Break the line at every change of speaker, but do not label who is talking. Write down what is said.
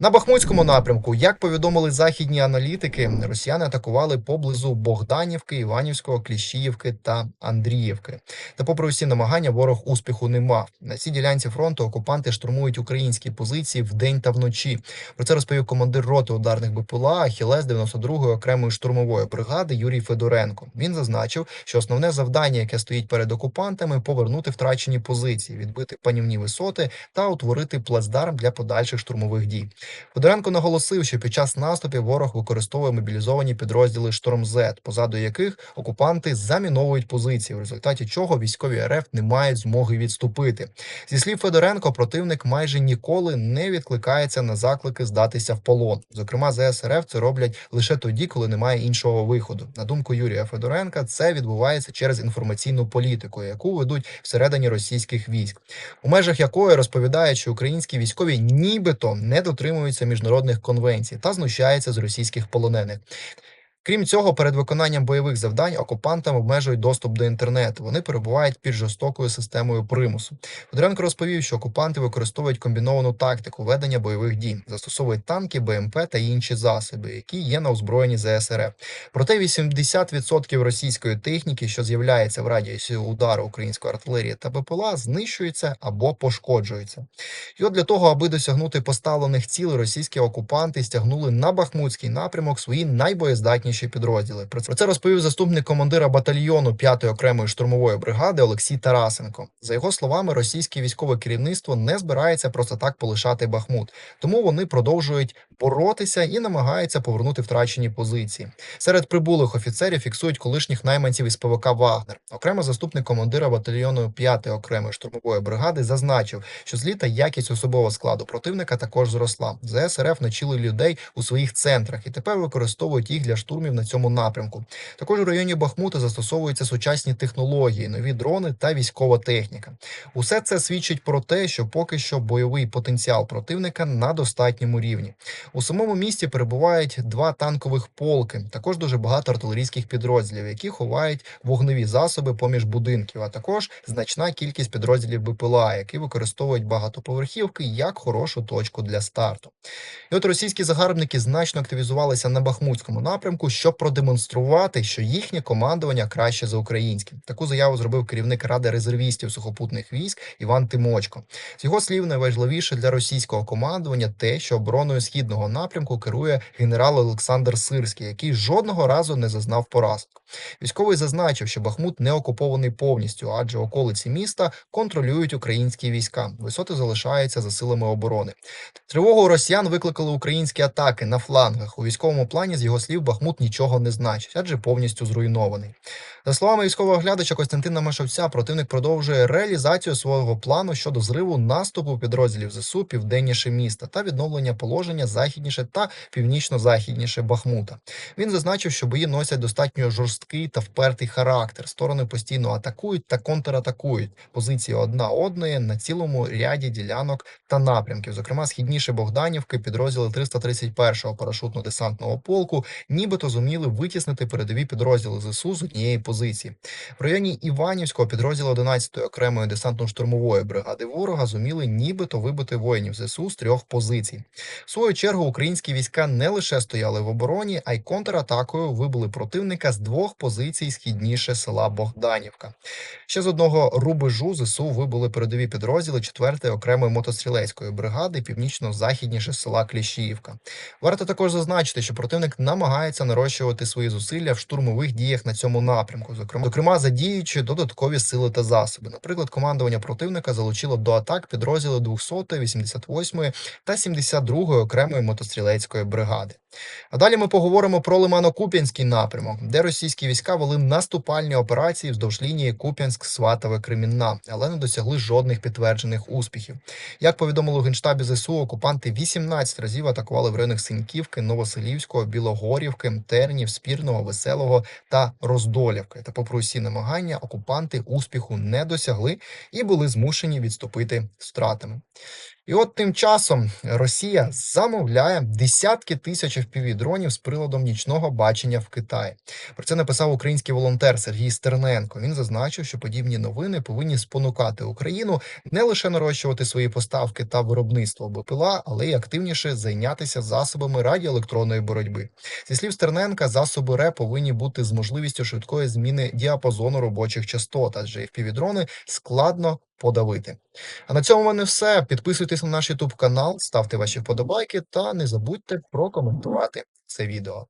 На Бахмутському напрямку, як повідомили західні аналітики, росіяни атакували поблизу Богданівки, Іванівського, Кліщіївки та Андріївки. Та, попри усі намагання, ворог успіху не мав. На цій ділянці фронту окупанти штурмують українські позиції вдень та вночі. Про це розповів командир роти ударних БПЛА Ахілес 92-ї окремої штурмової бригади Юрій Федоренко. Він зазначив, що основне завдання, яке стоїть перед окупантами, повернути втрачені позиції, відбити панівні висоти та утворити плацдарм для подальших штурмових дій. Федоренко наголосив, що під час наступів ворог використовує мобілізовані підрозділи «Шторм З», позаду яких окупанти заміновують позиції, в результаті чого військові РФ не мають змоги відступити. Зі слів Федоренко, противник майже ніколи не відкликається на заклики здатися в полон. Зокрема, ЗС РФ це роблять лише тоді, коли немає іншого виходу. На думку Юрія Федоренка, це відбувається через інформаційну політику, яку ведуть всередині російських військ, у межах якої розповідають, що українські військові нібито не дотримуються міжнародних конвенцій та знущається з російських полонених. Крім цього, перед виконанням бойових завдань окупантам обмежують доступ до інтернету. Вони перебувають під жорстокою системою примусу. Федоренко розповів, що окупанти використовують комбіновану тактику ведення бойових дій, застосовують танки, БМП та інші засоби, які є на озброєнні ЗСРФ. Проте 80% російської техніки, що з'являється в радіусі удару української артилерії та БПЛА, знищується або пошкоджується. І от для того, аби досягнути поставлених цілей, російські окупанти стягнули на Бахмутський напрямок свої найбоєздатніші підрозділи. Про це- розповів заступник командира батальйону 5-ї окремої штурмової бригади Олексій Тарасенко. За його словами, російське військове керівництво не збирається просто так полишати Бахмут, тому вони продовжують боротися і намагаються повернути втрачені позиції. Серед прибулих офіцерів фіксують колишніх найманців із ПВК Вагнер. Окремо заступник командира батальйону 5-ї окремої штурмової бригади зазначив, що зліт та якість особового складу противника також зросла. ЗС РФ навчили людей у своїх центрах і тепер використовують їх для штурмів на цьому напрямку. Також у районі Бахмута застосовуються сучасні технології, нові дрони та військова техніка. Усе це свідчить про те, що поки що бойовий потенціал противника на достатньому рівні. У самому місті перебувають два танкових полки, також дуже багато артилерійських підрозділів, які ховають вогневі засоби поміж будинків, а також значна кількість підрозділів БПЛА, які використовують багатоповерхівки як хорошу точку для старту. І от російські загарбники значно активізувалися на Бахмутському напрямку, щоб продемонструвати, що їхнє командування краще за українське. Таку заяву зробив керівник ради резервістів сухопутних військ Іван Тимочко. З його слів, найважливіше для російського командування те, що обороною східного напрямку керує генерал Олександр Сирський, який жодного разу не зазнав поразок. Військовий зазначив, що Бахмут не окупований повністю, адже околиці міста контролюють українські війська. Висоти залишаються за силами оборони. Тривогу росіян викликали українські атаки на флангах. У військовому плані, з його слів, Бахмут нічого не значить, адже повністю зруйнований. За словами військового оглядача Костянтина Машовця, противник продовжує реалізацію свого плану щодо зриву наступу підрозділів ЗСУ південніше міста та відновлення положення західніше та північно-західніше Бахмута. Він зазначив, що бої носять достатньо жорсткий та впертий характер. Сторони постійно атакують та контратакують позиції одна одної на цілому ряді ділянок та напрямків. Зокрема, східніше Богданівки, підрозділи 331-го парашутно-десантного полку, нібито зуміли витіснити передові підрозділи ЗСУ з однієї позиції. В районі Іванівського підрозділу 11-ї окремої десантно-штурмової бригади ворога зуміли нібито вибити воїнів ЗСУ з трьох позицій. В свою чергу українські війська не лише стояли в обороні, а й контратакою вибили противника з двох позицій східніше села Богданівка. Ще з одного рубежу ЗСУ вибули передові підрозділи 4-ї окремої мотострілецької бригади північно-західніше села Кліщіївка. Варто також зазначити, що противник намагається нарощувати свої зусилля в штурмових діях на цьому напрямку, зокрема, зокрема задіючи додаткові сили та засоби. Наприклад, командування противника залучило до атак підрозділи 200-ї, 88-ї та 72-ї окремої мотострілецької бригади. А далі ми поговоримо про Лимано-Куп'янський напрямок, де російські війська вели наступальні операції вздовж лінії Куп'янськ-Сватове-Кремінна, але не досягли жодних підтверджених успіхів. Як повідомили у генштабі ЗСУ, окупанти 18 разів атакували в районах Синьківки, Новоселівського, Білогорівки, Тернів, Спірного, Веселого та Роздолівки. Та, попри усі намагання, окупанти успіху не досягли і були змушені відступити втратами. І от тим часом Росія замовляє десятки тисяч FPV-дронів з приладом нічного бачення в Китаї. Про це написав український волонтер Сергій Стерненко. Він зазначив, що подібні новини повинні спонукати Україну не лише нарощувати свої поставки та виробництво БПЛА, але й активніше зайнятися засобами радіоелектронної боротьби. Зі слів Стерненка, засоби РЕ повинні бути з можливістю швидкої зміни діапазону робочих частот, адже FPV-дрони складно подавити. А на цьому в мене все. Підписуйтесь на наш YouTube канал, ставте ваші вподобайки та не забудьте прокоментувати це відео.